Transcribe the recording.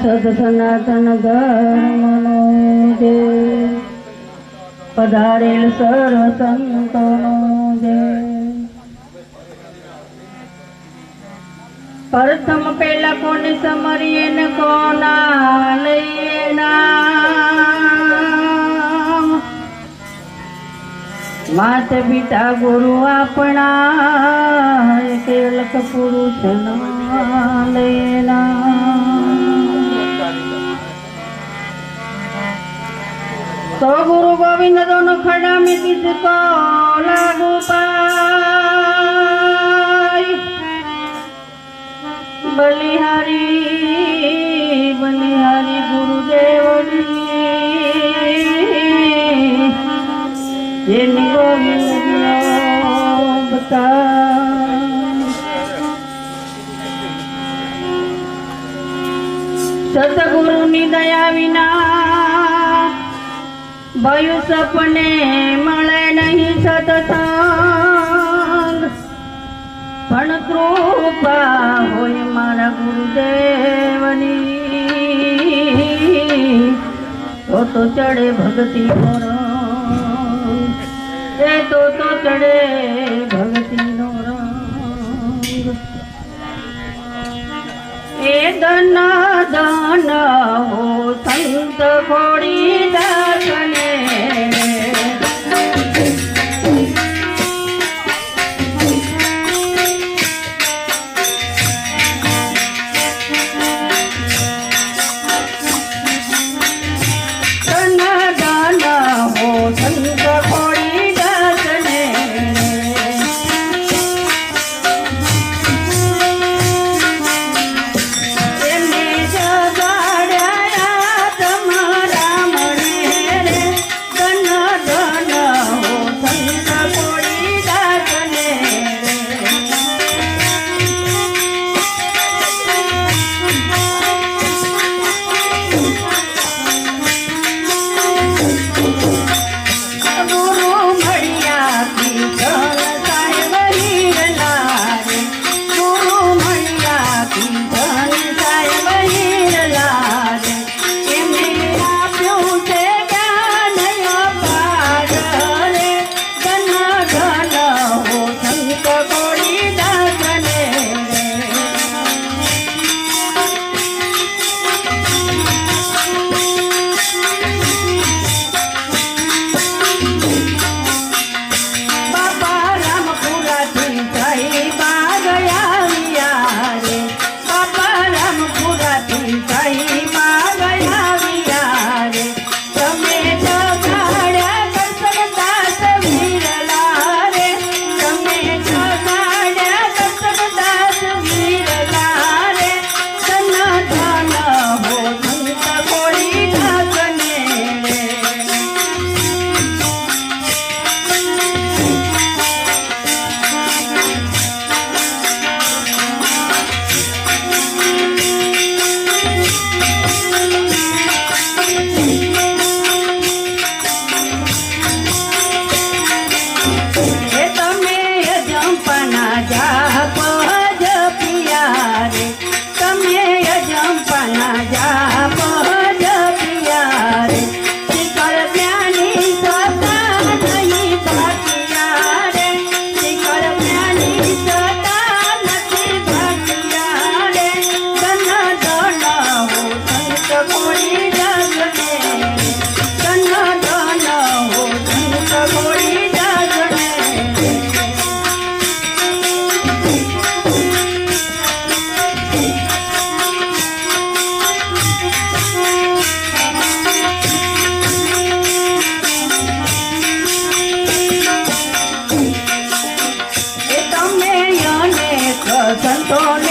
સદ સનાતન ધર્મનો જે પધારેલ સર્વ સંતોનો જે પ્રથમ પેલા કોને સમરીએ ને કોના માત પિતા ગુરુ આપણા કેલક પુરુષ તો ગુરુ ગોવિંદ તો નખડા મેં કીધું લાગુ પા સતગુરુની દયા વિના ભયું સપને મળે નહીં સતસંગ. પણ કૃપા હોય મારા ગુરુદેવની. તો ચડે ભક્તિ રંગ એ તો તો ચડે ભક્તિનો રંગ. એ દન と